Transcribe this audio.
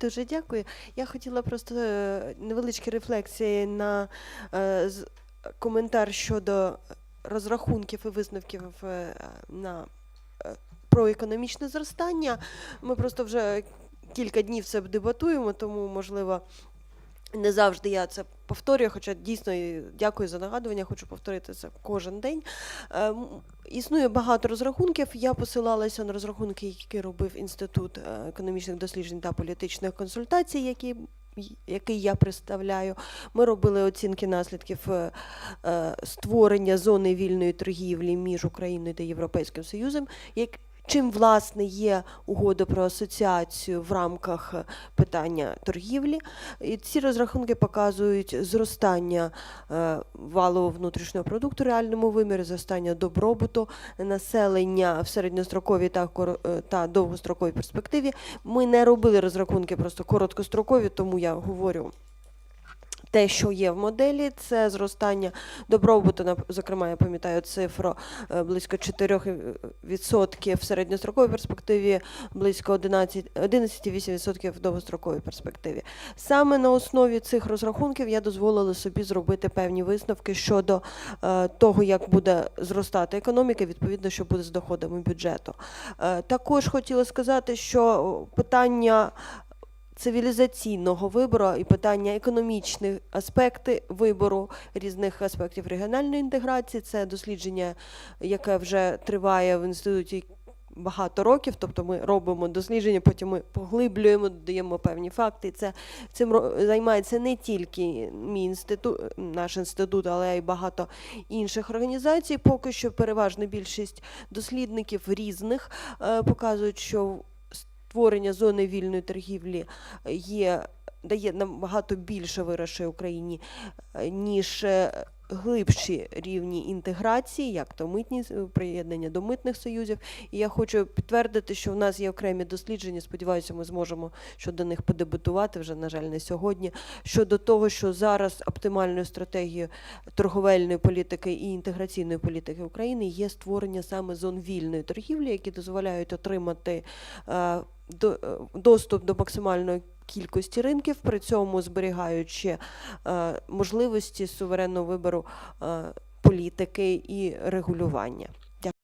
Дуже дякую. Я хотіла просто е, невеличкі рефлексії на е, з- коментар щодо розрахунків і висновків е, на про економічне зростання. Ми просто вже кілька днів це дебатуємо, тому можливо. Не завжди я це повторюю, хоча дійсно дякую за нагадування, хочу повторити це кожен день. Е, Існує багато розрахунків. Я посилалася на розрахунки, які робив Інститут е, економічних досліджень та політичних консультацій, які, який я представляю. Ми робили оцінки наслідків е, створення зони вільної торгівлі між Україною та Європейським Союзом. Чим власне є угода про асоціацію в рамках е, питання торгівлі, і ці розрахунки показують зростання е, валового внутрішнього продукту в реальному вимірі, зростання добробуту населення в середньостроковій та, е, та довгостроковій перспективі. Ми не робили розрахунки просто короткострокові, тому я говорю. Те, що є в моделі, це зростання добробуту, зокрема, я пам'ятаю цифру е, близько 4% в середньостроковій перспективі, близько 11 11,8% в довгостроковій перспективі. Саме на основі цих розрахунків я дозволила собі зробити певні висновки щодо е, того, як буде зростати економіка, відповідно, що буде з доходами бюджету. Е, також хотіла сказати, що питання цивілізаційного вибору і питання економічних аспекти вибору різних аспектів регіональної інтеграції. Це дослідження, яке вже триває в інституті. Багато років, тобто ми робимо дослідження, потім ми поглиблюємо, додаємо певні факти. Це цим займається не тільки мій інститут, наш інститут, але й багато інших організацій. Поки що переважна більшість дослідників різних е, показують, що створення зони вільної торгівлі є, дає набагато більше виграшей Україні, е, ніж е, глибші рівні інтеграції, як то митні приєднання до митних союзів. І я хочу підтвердити, що в нас є окремі дослідження. Сподіваюся, ми зможемо щодо них подебатувати вже, на жаль, не сьогодні. Щодо того, що зараз оптимальною стратегією торговельної політики і інтеграційної політики України є створення саме зон вільної торгівлі, які дозволяють отримати е, е, доступ до максимальної кількості ринків, при цьому зберігаючи е, можливості суверенного вибору е, політики і регулювання.